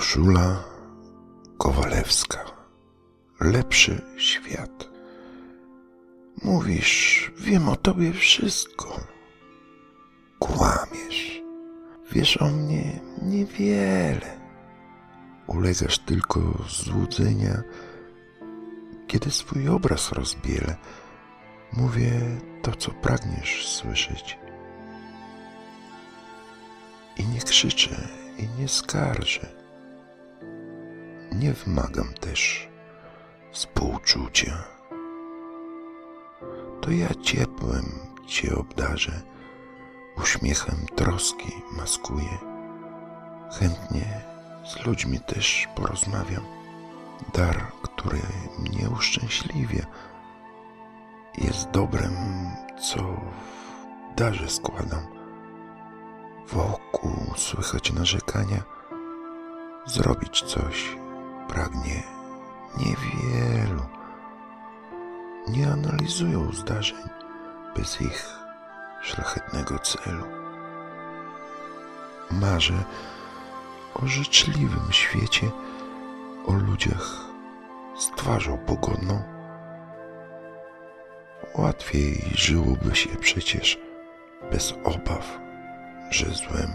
Urszula Kowalewska. Lepszy świat. Mówisz, wiem o tobie wszystko. Kłamiesz. Wiesz o mnie niewiele. Ulegasz tylko złudzenia, kiedy swój obraz rozbielę. Mówię to, co pragniesz słyszeć. I nie krzyczę, i nie skarżę. Nie wymagam też współczucia. To ja ciepłem cię obdarzę, uśmiechem troski maskuję. Chętnie z ludźmi też porozmawiam. Dar, który mnie uszczęśliwia, jest dobrem, co w darze składam. Wokół słychać narzekania, zrobić coś pragnie niewielu. Nie analizują zdarzeń bez ich szlachetnego celu. Marzę o życzliwym świecie, o ludziach z twarzą pogodną. Łatwiej żyłoby się przecież bez obaw, że złem